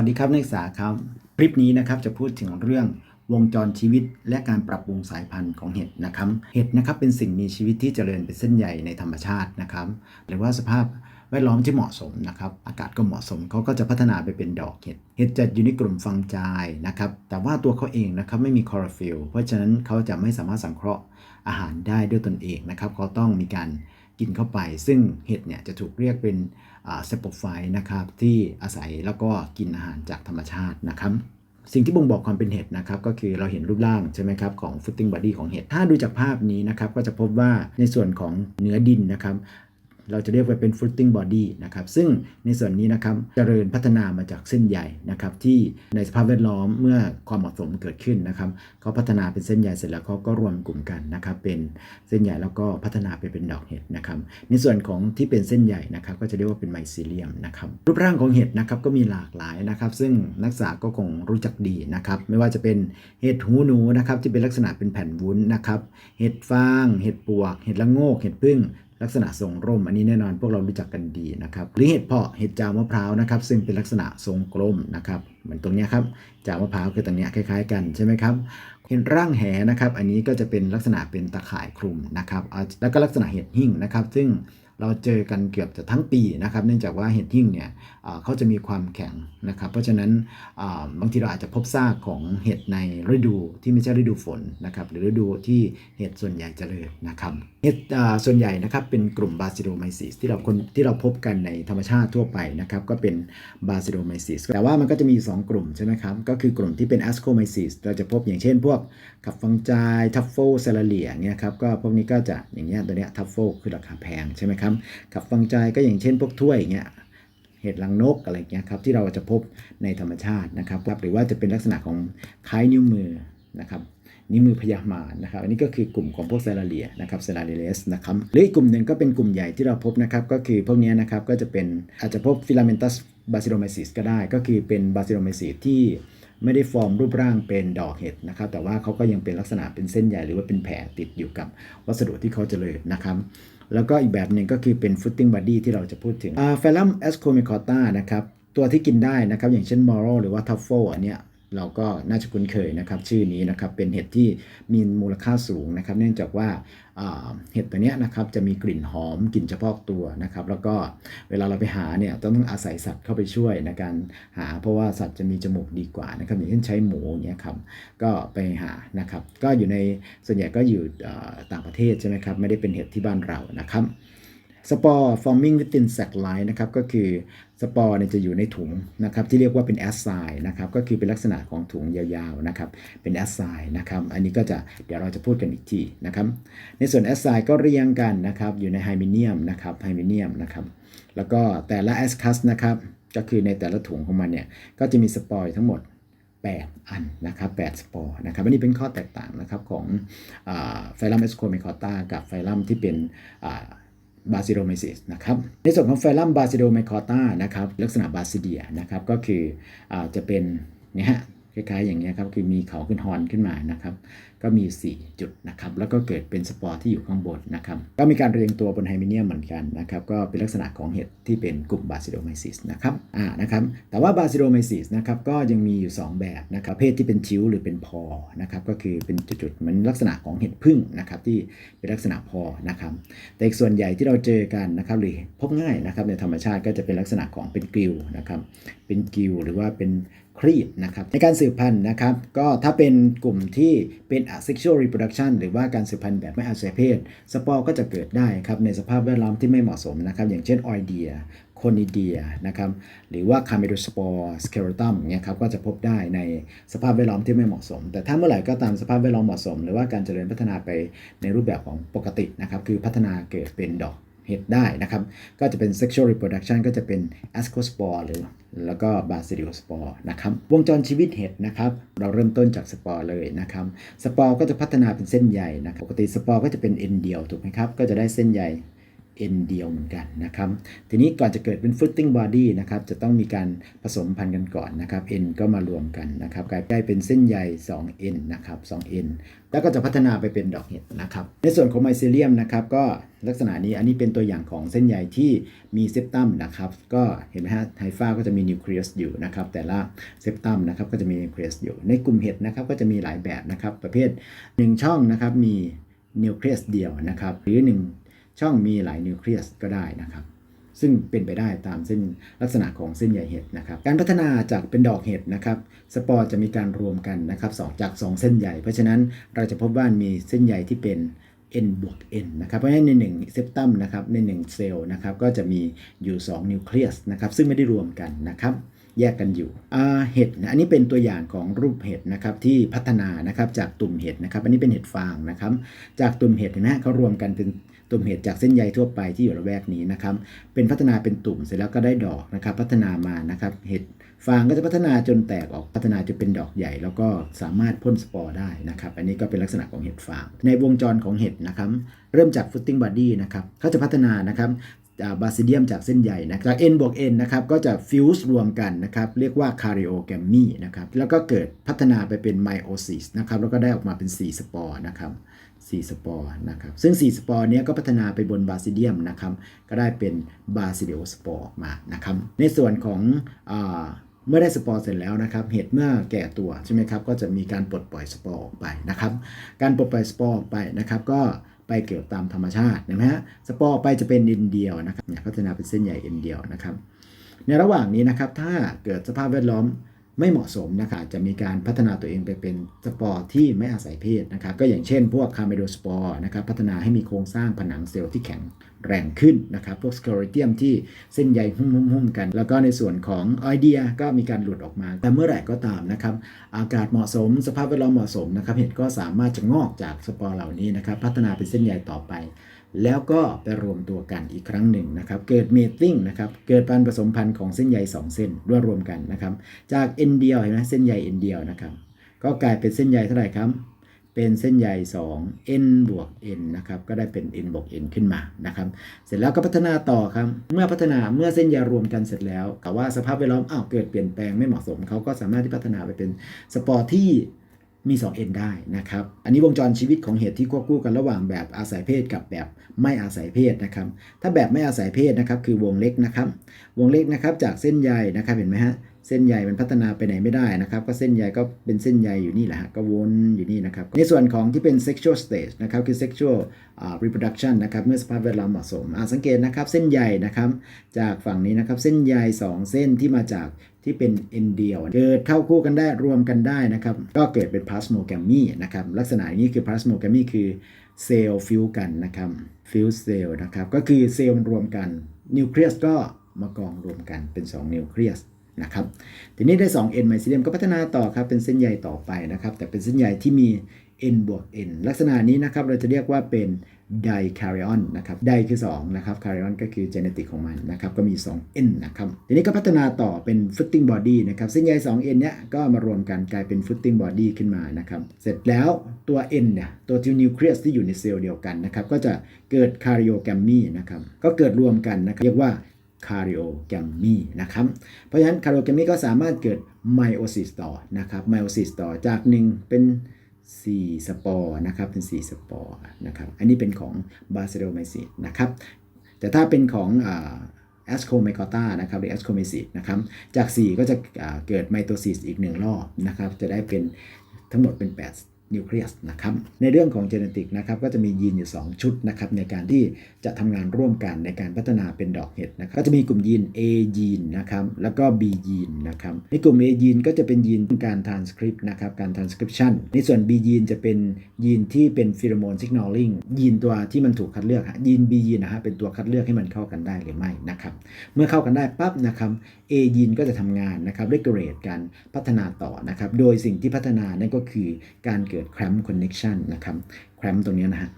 วัสดีครับนักศึกษาครับ คลิปนี้นะครับจะพูดถึงเรื่องวงจรชีวิต และการปรับปรุงสายพันธุ์ของเห็ดนะครับ เห็ดนะครับเป็นสิ่งมีชีวิตที่เจริญเป็นเส้นใยในธรรมชาตินะครับ หรือว่าสภาพแวดล้อมที่เหมาะสมนะครับ อากาศก็เหมาะสมเขาก็จะพัฒนาไปเป็นดอกเห็ด เห็ดจะอยู่ในกลุ่มฟังจายนะครับ แต่ว่าตัวเขาเองนะครับไม่มีคลอโรฟิลเพราะฉะนั้นเขาจะไม่สามารถสังเคราะห์อาหารได้ด้วยตนเองนะครับเขาต้องมีการ กินเข้าไป ซึ่งเห็ดเนี่ยจะถูกเรียกเป็นเซปโปไฟนะครับที่อาศัยแล้วก็กินอาหารจากธรรมชาตินะครับสิ่งที่บ่งบอกความเป็นเห็ดนะครับก็คือเราเห็นรูปร่างใช่ไหมครับของ footing body ของเห็ดถ้าดูจากภาพนี้นะครับก็จะพบว่าในส่วนของเนื้อดินนะครับ เราจะเรียกว่าเป็น footing body นะครับ ซึ่งในส่วนนี้นะครับเจริญพัฒนามาจากเส้นใยนะครับ ที่ในสภาพแวดล้อมเมื่อความเหมาะสมเกิดขึ้นนะครับเขาพัฒนาเป็นเส้นใยเสร็จแล้วเขาก็รวมกลุ่มกันนะครับ เป็นเส้นใยแล้วก็พัฒนาไปเป็นดอกเห็ดนะครับ ในส่วนของที่เป็นเส้นใยนะครับ ก็จะเรียกว่าเป็นไมซีเลียมนะครับรูปร่างของเห็ดนะครับก็มีหลากหลายนะครับ ซึ่งนักศึกษาก็คงรู้จักดีนะครับ ไม่ว่าจะเป็นเห็ดหูหนูนะครับที่เป็นลักษณะเป็นแผ่นวุ้นนะครับ เห็ดฟาง เห็ดปวก เห็ดละโงก เห็ดพึ่ง ลักษณะทรงร่ม อันนี้แน่นอนพวกเรารู้จักกันดีนะครับหรือเห็ดเพาะเห็ดจาวมะพร้าวนะครับ ซึ่งเป็นลักษณะทรงกลมนะครับเหมือนตรงนี้ครับจาวมะพร้าวคือตรงเนี้ยคล้าย ๆ กันใช่ไหมครับเห็ดร่างแหนะครับ อันนี้ก็จะเป็นลักษณะเป็นตะข่ายคลุมนะครับแล้วก็ลักษณะเห็ดหิ่งนะครับ ซึ่งเราเจอกันเกือบจะทั้งปีนะครับ เนื่องจากว่าเห็ดหิ่งเนี่ยเขาจะมีความแข็งนะครับ เพราะฉะนั้นบางทีเราอาจจะพบซากของเห็ดในฤดูที่ไม่ใช่ฤดูฝนนะครับ หรือฤดูที่เห็ดส่วนใหญ่เจริญนะครับส่วนใหญ่นะครับเป็นกลุ่มบาซิโดไมซิสที่เราคนที่เราพบกันในธรรมชาติทั่วไปนะครับก็เป็นบาซิโดไมซิสแต่ว่ามันก็จะมีอยู่สองกลุ่มใช่ไหมครับก็คือกลุ่มที่เป็นแอสโคไมซิสเราจะพบอย่างเช่นพวกกับฟังจายทัฟโฟเซลเลียเนี่ยครับก็พวกนี้ก็จะอย่างเงี้ยตัวเนี้ยทัฟโฟคือราคาแพงใช่ไหมครับกับฟังจายก็อย่างเช่นพวกถ้วยอย่างเงี้ยเห็ดลังนกอะไรเงี้ยครับที่เราจะพบในธรรมชาตินะครับหรือว่าจะเป็นลักษณะของคล้ายนิ้วมือนะครับ นิ้วมือพยามารนะครับอันนี้ก็คือกลุ่มของพวกเซลาเลียนะครับเซลาเลียสนะครับหรืออีกกลุ่มหนึ่งก็เป็นกลุ่มใหญ่ที่เราพบนะครับก็คือพวกนี้นะครับก็จะเป็นอาจจะพบฟิลาเมนตัสบาซิโ m ไมซิสก็ได้ก็คือเป็นบาซิโ m ไมซิสที่ไม่ได้ฟอร์มรูปร่างเป็นดอกเห็ดนะครับแต่ว่าเขาก็ยังเป็นลักษณะเป็นเส้นใหญ่หรือว่าเป็นแผลติดอยู่กับวัสดุที่เขาเจริญนะครับแล้วก็อีกแบบหนึ่งก็คือเป็น footing body ที่เราจะพูดถึงเฟลัม a s c o m y c o t a นะครับตัวที่กินได้นะครับอย่างเช่น moro หรือว่า truffle อันเนี้ย เราก็น่าจะคุ้นเคยนะครับชื่อนี้นะครับเป็นเห็ดที่มีมูลค่าสูงนะครับ เนื่องจากว่าเห็ดตัวเนี้ยนะครับจะมีกลิ่นหอมกลิ่นเฉพาะตัวนะครับ แล้วก็เวลาเราไปหาเนี่ยต้องอาศัยสัตว์เข้าไปช่วยในการหา เพราะว่าสัตว์จะมีจมูกดีกว่านะครับอย่างเช่นใช้หมูเนี่ยครับก็ไปหานะครับ ก็อยู่ในส่วนใหญ่ก็อยู่ต่างประเทศใช่ไหมครับไม่ได้เป็นเห็ดที่บ้านเรานะครับ สปอร์ forming within sac line นะครับก็คือสปอร์เนี่ยจะอยู่ในถุงนะครับที่เรียกว่าเป็นแอสไซน์นะครับก็คือเป็นลักษณะของถุงยาวๆนะครับเป็นแอสไซน์นะครับอันนี้ก็จะเดี๋ยวเราจะพูดกันอีกทีนะครับในส่วนแอสไซน์ก็เรียงกันนะครับอยู่ในไฮมิเนียมนะครับไฮมิเนียมนะครับแล้วก็แต่ละแอสคัสนะครับก็คือในแต่ละถุงของมันเนี่ยก็จะมีสปอร์ทั้งหมด 8 อันนะครับ8สปอร์นะครับอันนี้เป็นข้อแตกต่างนะครับของไฟลัมเอสโคเมคอต้ากับไฟลัมที่เป็น บาซิโดไมซิสนะครับในส่วนของไฟลัมบาซิโดไมคอต้านะครับลักษณะบาซิเดียนะครับก็คืออจะเป็นเนี่ยฮะ คล้ายๆอย่างเงี้ครับคือมีเขาขึ้นฮอนขึ้นมานะครับก็มี 4 จุดนะครับแล้วก็เกิดเป็นสปอร์ที่อยู่ข้างบนนะครับก็มีการเรียงตัวบนไฮมิเนียมเหมือนกันนะครับก็เป็นลักษณะของเห็ดที่เป็นกลุ่มบาซิโดไมซิสนะครับอ่านะครับแต่ว่าบาซิโดไมซิสนะครับก็ยังมีอยู่ 2 แบบนะครับเภทที่เป็นชิ้วหรือเป็นพอนะครับก็คือเป็นจุดๆเหมือนลักษณะของเห็ดพึ่งนะครับที่เป็นลักษณะพอนะครับแต่อีกส่วนใหญ่ที่เราเจอกันนะครับหรือพบง่ายนะครับในธรรมชาติก็จะเป็นลักษณะของเป็นกิวนะครับเป็นกิวหรือว่าเป็น ครีบนะครับในการสืบพันธุ์นะครับ ก็ถ้าเป็นกลุ่มที่เป็น asexual reproduction หรือว่าการสืบพันธุ์แบบไม่อาศัยเพศ สปอร์ก็จะเกิดได้ครับในสภาพแวดล้อมที่ไม่เหมาะสมนะครับ อย่างเช่นออยเดียโคนิเดียนะครับหรือว่าคาเมโดสปอร์สเคโรตัมเนี่ยครับก็จะพบได้ในสภาพแวดล้อมที่ไม่เหมาะสม แต่ถ้าเมื่อไหร่ก็ตามสภาพแวดล้อมเหมาะสม หรือว่าการเจริญพัฒนาไปในรูปแบบของปกตินะครับคือพัฒนาเกิดเป็นดอก เห็ดได้นะครับ ก็จะเป็น sexual reproduction ก็จะเป็น ascospore หรือแล้วก็ basidiospore นะครับ วงจรชีวิตเห็ดนะครับ เราเริ่มต้นจากสปอร์เลยนะครับ สปอร์ก็จะพัฒนาเป็นเส้นใยนะครับ ปกติสปอร์ก็จะเป็นเอ็นเดียวถูกไหมครับ ก็จะได้เส้นใย เอ็นเดียวเหมือนกันนะครับ ทีนี้ก่อนจะเกิดเป็น footing body นะครับ จะต้องมีการผสมพันธุ์กันก่อนนะครับ N ก็มารวมกันนะครับกลายได้เป็นเส้นใย 2N นะครับ 2N แล้วก็จะพัฒนาไปเป็นดอกเห็ดนะครับ ในส่วนของไมเซเลียมนะครับ ก็ลักษณะนี้อันนี้เป็นตัวอย่างของเส้นใยที่มีเซปตัมนะครับ ก็เห็นไหมฮะไฮฟ้าก็จะมีนิวเคลียสอยู่นะครับ แต่ละเซปตัมนะครับก็จะมีนิวเคลียสอยู่ ในกลุ่มเห็ดนะครับก็จะมีหลายแบบนะครับ ประเภท 1 ช่องนะครับมีนิวเคลียสเดียวนะครับ หรือ 1 ช่องมีหลายนิวเคลียสก็ได้นะครับ ซึ่งเป็นไปได้ตามเส้นลักษณะของเส้นใยเห็ดนะครับ การพัฒนาจากเป็นดอกเห็ดนะครับสปอร์จะมีการรวมกันนะครับสองจาก 2 เส้นใยเพราะฉะนั้นเราจะพบว่ามีเส้นใยที่เป็น n บวก n นะครับเพราะฉะนั้นใน1เซปตัมนะครับใน 1 เซลล์นะครับก็จะมีอยู่ 2 นิวเคลียสนะครับซึ่งไม่ได้รวมกันนะครับแยกกันอยู่เห็ดนะอันนี้เป็นตัวอย่างของรูปเห็ดนะครับที่พัฒนานะครับจากตุ่มเห็ดนะครับอันนี้เป็นเห็ดฟางนะครับจากตุ่มเห็ดเห็นไหมฮะเขารวมกันเป็น ตุ่มเห็ดจากเส้นใยทั่วไปที่อยู่ระแวกนี้นะครับ เป็นพัฒนาเป็นตุ่มเสร็จแล้วก็ได้ดอกนะครับ พัฒนามานะครับ เห็ดฟางก็จะพัฒนาจนแตกออกพัฒนาจนเป็นดอกใหญ่ แล้วก็สามารถพ่นสปอร์ได้นะครับ อันนี้ก็เป็นลักษณะของเห็ดฟาง ในวงจรของเห็ดนะครับ เริ่มจากฟุตติ้งบอดี้นะครับเขาจะพัฒนานะครับ บาซิเดียมจากเส้นใยนะจาก N บวก N นะครับก็จะฟิวส์รวมกันนะครับเรียกว่า karyogamy นะครับแล้วก็เกิดพัฒนาไปเป็น meiosis นะครับแล้วก็ได้ออกมาเป็น 4 สปอร์นะครับ4สปอร์นะครับซึ่ง 4 สปอร์เนี้ยก็พัฒนาไปบนบาซิเดียมนะครับก็ได้เป็นบาซิเดโอสปอร์ออกมานะครับในส่วนของอเมื่อได้สปอร์เสร็จแล้วนะครับ เห็ดเมื่อแก่ตัวใช่ไหมครับ ก็จะมีการปลดปล่อยสปอร์ออกไปนะครับ การปลดปล่อยสปอร์ออกไปนะครับ ก็ ไปเกิดตามธรรมชาติเห็นไหมฮะสปอร์ไปจะเป็นดินเดียวนะครับพัฒนาเป็นเส้นใหญ่เอ็นเดียวนะครับ ในระหว่างนี้นะครับถ้าเกิดสภาพแวดล้อมไม่เหมาะสมนะครับจะมีการพัฒนาตัวเองไปเป็นสปอร์ที่ไม่อาศัยเพศนะครับ ก็อย่างเช่นพวกคาร์เมโดสปอร์นะครับพัฒนาให้มีโครงสร้างผนังเซลล์ที่แข็งแรงขึ้นนะครับ พวกสเคอริเทียมที่เส้นใยหุ้มๆกัน แล้วก็ในส่วนของไอเดียก็มีการหลุดออกมา แต่เมื่อไหร่ก็ตามนะครับ อากาศเหมาะสม สภาพแวดล้อมเหมาะสมนะครับ เห็ดก็สามารถจะงอกจากสปอร์เหล่านี้นะครับ พัฒนาเป็นเส้นใยต่อไป แล้วก็ไปรวมตัวกันอีกครั้งหนึ่งนะครับ เกิดเมตติ้งนะครับ เกิดการผสมพันธุ์ของเส้นใย 2 เส้นรวมรวมกันนะครับ จากเอ็นเดียวเห็นไหมเส้นใยเอ็นเดียวนะครับ ก็กลายเป็นเส้นใยเท่าไหร่ครับ เป็นเส้นใย2 n บวก n นะครับก็ได้เป็น n บวก n ขึ้นมานะครับเสร็จแล้วก็พัฒนาต่อครับเมื่อพัฒนาเมื่อเส้นใยรวมกันเสร็จแล้วแต่ว่าสภาพแวดล้อมอ้าวเกิดเปลี่ยนแปลงไม่เหมาะสมเขาก็สามารถที่พัฒนาไปเป็นสปอร์ที่มี 2N ได้นะครับ อันนี้วงจรชีวิตของเห็ดที่ควบคู่กันระหว่างแบบอาศัยเพศกับแบบไม่อาศัยเพศนะครับ ถ้าแบบไม่อาศัยเพศนะครับคือวงเล็กนะครับ วงเล็กนะครับจากเส้นใยนะครับเห็นไหมฮะ เส้นใยมันพัฒนาไปไหนไม่ได้นะครับ ก็เส้นใยก็เป็นเส้นใยอยู่นี่แหละฮะก็วนอยู่นี่นะครับ ในส่วนของที่เป็น sexual stage นะครับคือ sexual reproduction นะครับเมื่อสภาพแวดล้อมเหมาะสมสังเกตนะครับเส้นใยนะครับจากฝั่งนี้นะครับเส้นใย2 เส้นที่มาจากที่เป็น n เดียวเกิดเข้าคู่กันได้รวมกันได้นะครับ ก็เกิดเป็น plasmogamy นะครับลักษณะนี้คือ plasmogamy คือเซลล์ฟิวกันนะครับฟิวเซลล์นะครับก็คือเซลล์มันรวมกันนิวเคลียสก็มากองรวมกันเป็น 2 นิวเคลียส นะครับทีนี้ได้ 2 n ไมซิเลียมก็พัฒนาต่อครับเป็นเส้นใยต่อไปนะครับ แต่เป็นเส้นใยที่มี n บวก n ลักษณะนี้นะครับเราจะเรียกว่าเป็นไดคาริออนนะครับไดคือ2นะครับคาริออนก็คือ genetic ของมันนะครับก็มี 2 n นะครับทีนี้ก็พัฒนาต่อเป็น footing body นะครับเส้นใย2 n เนี้ยก็มารวมกันกลายเป็น footing body ขึ้นมานะครับเสร็จแล้วตัว n เนี่ยตัวที่นิวเคลียสที่อยู่ในเซลล์เดียวกันนะครับก็จะเกิด karyogamy นะครับก็เกิดรวมกันนะครับเรียกว่า คาริโอแกมมีนะครับ เพราะฉะนั้นคาริโอแกมมีก็สามารถเกิดไมโอซิสต่อนะครับไมโอซิสต่อจาก 1 เป็น 4 สปอร์นะครับเป็น 4 สปอร์นะครับอันนี้เป็นของบาซิโดไมซิสนะครับแต่ถ้าเป็นของแอสโคไมคอต้านะครับหรือแอสโคเมซิสนะครับจาก 4 ก็จะเกิดไมโตซิสอีก 1 รอบนะครับจะได้เป็นทั้งหมดเป็น 8 นิวเคลียสนะครับในเรื่องของเจเนติกนะครับก็จะมียีนอยู่ 2 ชุดนะครับในการที่จะทำงานร่วมกันในการพัฒนาเป็นดอกเห็ดนะครับก็จะมีกลุ่มยีน A ยีนนะครับแล้วก็ B ยีนนะครับในกลุ่ม A ยีนก็จะเป็นยีนการ transcript นะครับการ transcription ในส่วน B ยีนจะเป็นยีนที่เป็นฟิโรโมน signaling ยีนตัวที่มันถูกคัดเลือกยีน B ยีนนะฮะเป็นตัวคัดเลือกให้มันเข้ากันได้หรือไม่นะครับเมื่อเข้ากันได้ปั๊บนะครับ A ยีนก็จะทำงานนะครับ regulate การพัฒนาต่อนะครับโดยสิ่งที่พัฒนานั่นก็คือการเกิด cramp connection นะครับ cramp ตรงนี้นะฮะ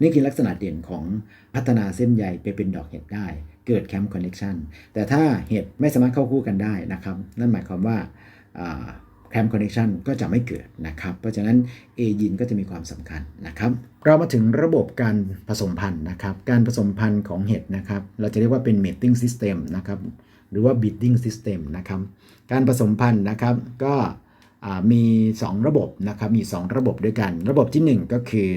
นี่คือลักษณะเด่นของพัฒนาเส้นใยไปเป็นดอกเห็ดได้ เกิด cramp connection แต่ถ้าเห็ดไม่สามารถเข้าคู่กันได้นะครับ นั่นหมายความว่าแคมคอนเนคชันก็จะไม่เกิดนะครับ เพราะฉะนั้น A ยีนก็จะมีความสำคัญนะครับ เรามาถึงระบบการผสมพันธุ์นะครับ การผสมพันธุ์ของเห็ดนะครับ เราจะเรียกว่าเป็น mating system นะครับ หรือว่า breeding system นะครับ การผสมพันธุ์นะครับก็ มี 2 ระบบนะครับมี 2 ระบบด้วยกัน ระบบทีหนึ่1 ก็คือ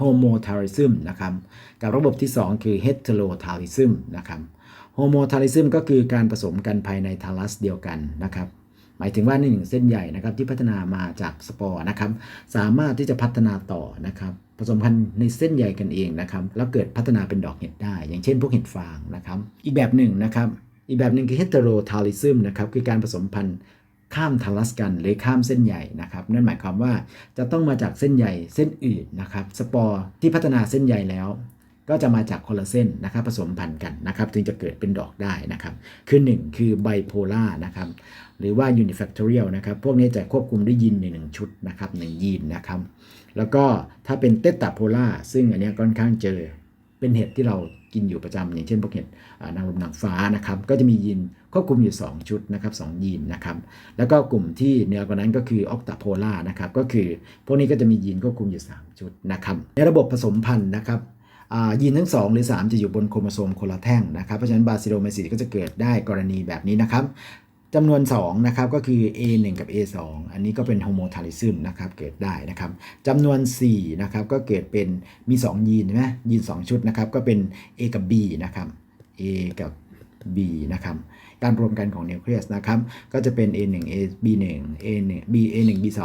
homotalism นะครับกับระบบที่ 2 คือ heterotalism นะครับ homothallism ก็คือการผสมกันภายในทาลัสเดียวกันนะครับหมายถึงว่าในหนึ่งเส้นใหญ่นะครับที่พัฒนามาจากสปอร์นะครับสามารถที่จะพัฒนาต่อนะครับผสมพันธุ์ในเส้นใยกันเองนะครับแล้วเกิดพัฒนาเป็นดอกเห็ดได้ อย่างเช่นพวกเห็ดฟางนะครับอีกแบบหนึ่งนะครับอีกแบบหนึ่งคือ heterothallism นะครับคือการผสมพันธุ์ ข้ามทาลัสกันหรือข้ามเส้นใยนะครับ นั่นหมายความว่าจะต้องมาจากเส้นใยเส้นอื่นนะครับ สปอร์ที่พัฒนาเส้นใยแล้ว ก็จะมาจากคนละเส้นนะครับ ผสมพันธุ์กันนะครับ จึงจะเกิดเป็นดอกได้นะครับ คือ 1 คือไบโพล่านะครับ หรือว่า unifactorial นะครับ พวกนี้จะควบคุมด้วยยีนในหนึ่งชุดนะครับหนึ่งยีนนะครับ แล้วก็ถ้าเป็นเตตาโพล่าซึ่งอันนี้ค่อนข้างเจอ เป็นเห็ดที่เรากินอยู่ประจำอย่างเช่นพวกเห็ดนางรมนางฟ้านะครับ ก็จะมียีนควบคุมอยู่ 2 ชุดนะครับสองยีนนะครับ แล้วก็กลุ่มที่เหนือกว่านั้นก็คือออกตาโพล่านะครับ ก็คือพวกนี้ก็จะมียีนควบคุมอยู่ 3 ชุดนะครับ ในระบบผสมพันธุ์นะครับยีนทั้ง 2 หรือ 3 จะอยู่บนโครโมโซมคนละแท่งนะครับ เพราะฉะนั้นบาซิโลไมซิสก็จะเกิดได้กรณีแบบนี้นะครับ จำนวน 2 นะครับ ก็คือ A1 กับ A2 อันนี้ก็เป็นโฮโมทาริซึมนะครับ เกิดได้นะครับจำนวน 4 นะครับ ก็เกิดเป็นมี 2 ยีนใช่ไหมยีน 2 ชุดนะครับ ก็เป็น A กับ B นะครับ A กับ B นะครับ การรวมกันของนิวเคลียสนะครับก็จะเป็น A1 A B1 A1 B A1 B2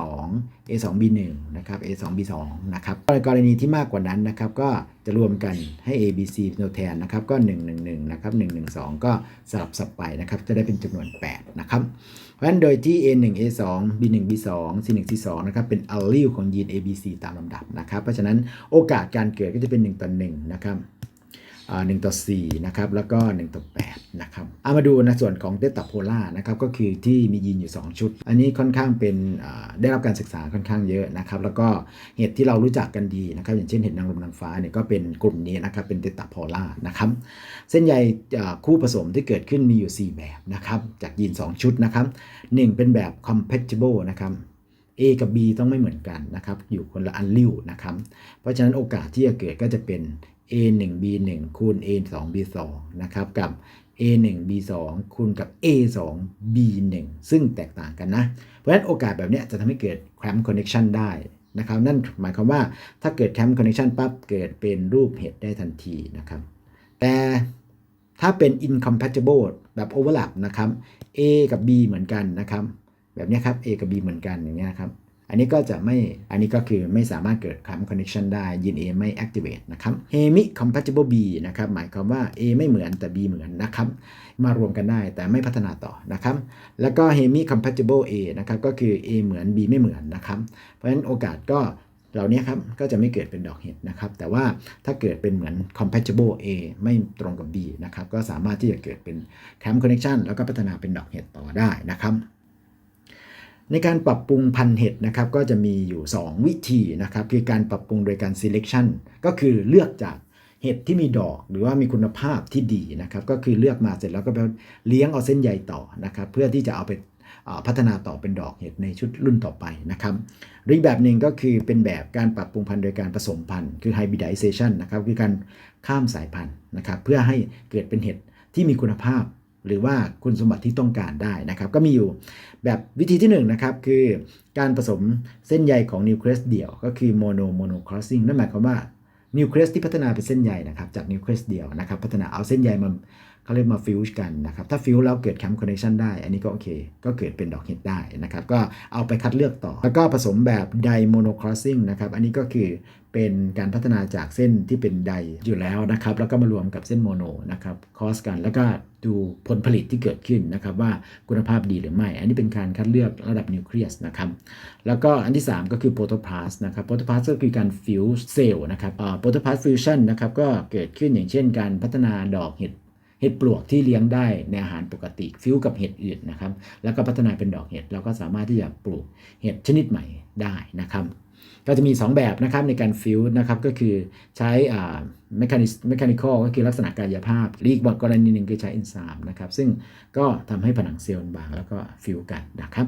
A2 B1 นะครับ A2 B2 นะครับในกรณีที่มากกว่านั้นนะครับก็จะรวมกันให้ A B C เป็นตัวแทนนะครับก็ 111นะครับ112 ก็สลับสับไปนะครับจะได้เป็นจำนวน 8 นะครับ เพราะฉะนั้นโดยที่ A1 A2 B1 B2 C1 C2 นะครับเป็น allele ของยีน ABC ตามลำดับนะครับ เพราะฉะนั้นโอกาสการเกิดก็จะเป็น 1 ต่อ 1 นะครับ 1ต่อ4นะครับแล้วก็ 1 ต่อ8นะครับเอามาดูในส่วนของเดตตาโพล่านะครับก็คือที่มียีนอยู่ 2 ชุด อันนี้ค่อนข้างเป็นได้รับการศึกษาค่อนข้างเยอะนะครับแล้วก็เห็ดที่เรารู้จักกันดีนะครับอย่างเช่นเห็ดนางรมนางฟ้าเนี่ยก็เป็นกลุ่มนี้นะครับเป็นเดตตาโพล่านะครับเส้นใยคู่ผสมที่เกิดขึ้นมีอยู่ 4 แบบนะครับจากยีน 2 ชุดนะครับ1เป็นแบบ compatible นะครับ A กับ B ต้องไม่เหมือนกันนะครับ อยู่คนละอันริ้วนะครับ เพราะฉะนั้นโอกาสที่จะเกิดก็จะเป็น A 1 B 1คูณ A 2 B 2นะครับกับ A 1 B 2คูณกับ A 2 B 1ซึ่งแตกต่างกันนะ เพราะฉะนั้นโอกาสแบบนี้จะทำให้เกิด clamp connection ได้นะครับ นั่นหมายความว่าถ้าเกิด clamp connection ปั๊บเกิดเป็นรูปเห็ดได้ทันทีนะครับ แต่ถ้าเป็น incompatible แบบ overlap นะครับ A กับ B เหมือนกันนะครับ แบบนี้ครับ A กับ B เหมือนกันอย่างเงี้ยครับ อันนี้ก็จะไม่ อันนี้ก็คือไม่สามารถเกิด clamp connection ได้ยีน A ไม่ activate นะครับ hemi compatible B นะครับ หมายความว่า A ไม่เหมือนแต่ B เหมือนนะครับ มารวมกันได้แต่ไม่พัฒนาต่อนะครับ แล้วก็ hemi compatible A นะครับ ก็คือ A เหมือน B ไม่เหมือนนะครับ เพราะฉะนั้นโอกาสก็เหล่านี้ครับ ก็จะไม่เกิดเป็นดอกเห็ดนะครับ แต่ว่าถ้าเกิดเป็นเหมือน compatible A ไม่ตรงกับ B นะครับ ก็สามารถที่จะเกิดเป็น clamp connection แล้วก็พัฒนาเป็นดอกเห็ดต่อได้นะครับ ในการปรับปรุงพันธุ์เห็ดนะครับก็จะมีอยู่ 2 วิธีนะครับคือการปรับปรุงโดยการ selection ก็คือเลือกจากเห็ดที่มีดอกหรือว่ามีคุณภาพที่ดีนะครับก็คือเลือกมาเสร็จแล้วก็ไปเลี้ยงเอาเส้นใยต่อนะครับเพื่อที่จะเอาไปพัฒนาต่อเป็นดอกเห็ดในชุดรุ่นต่อไปนะครับหรือแบบหนึ่งก็คือเป็นแบบการปรับปรุงพันธุ์โดยการผสมพันธุ์คือ hybridization นะครับคือการข้ามสายพันธุ์นะครับเพื่อให้เกิดเป็นเห็ดที่มีคุณภาพ หรือว่าคุณสมบัติที่ต้องการได้นะครับ ก็มีอยู่แบบวิธีที่1นงนะครับคือการผสมเส้นใยของนิวเคลียสเดี่ยว ก็คือโมโนโมโนครอสซิ่งนั่นหมายความว่านิวเคลียสที่พัฒนาเป็นเส้นใยนะครับจากนิวเคลียสเดี่ยวนะครับ พัฒนาเอาเส้นใยมา เขาเรียกมาฟิวส์กันนะครับ ถ้าฟิวแล้วเกิดแคมป์คอนเนคชันได้ อันนี้ก็โอเค ก็เกิดเป็นดอกเห็ดได้นะครับ ก็เอาไปคัดเลือกต่อ แล้วก็ผสมแบบไดโมโนครอสซิ่งนะครับ อันนี้ก็คือเป็นการพัฒนาจากเส้นที่เป็นไดอยู่แล้วนะครับ แล้วก็มารวมกับเส้นโมโนนะครับคอสกัน แล้วก็ดูผลผลิตที่เกิดขึ้นนะครับว่าคุณภาพดีหรือไม่ อันนี้เป็นการคัดเลือกระดับนิวเคลียสนะครับ แล้วก็อันที่ 3 ก็คือโปรโตพลาสนะครับโปรโตพลาสก็คือการฟิวเซลล์นะครับโปรโตพลาสฟิวชันนะครับก็เกิดขึ้นอย่างเช่น การพัฒนาดอกเห็ด เห็ดปลวกที่เลี้ยงได้ในอาหารปกติฟิวกับเห็ดอื่นนะครับ แล้วก็พัฒนาเป็นดอกเห็ดเราก็สามารถที่จะปลูกเห็ดชนิดใหม่ได้นะครับก็จะมี 2 แบบนะครับในการฟิวนะครับก็คือใช้อ่าเมคานิเมคานิคอลก็คือลักษณะกายภาพหรืออีกกรณีหนึ่งคือใช้เอนไซม์นะครับซึ่งก็ทำให้ผนังเซลล์บางแล้วก็ฟิวกันนะครับ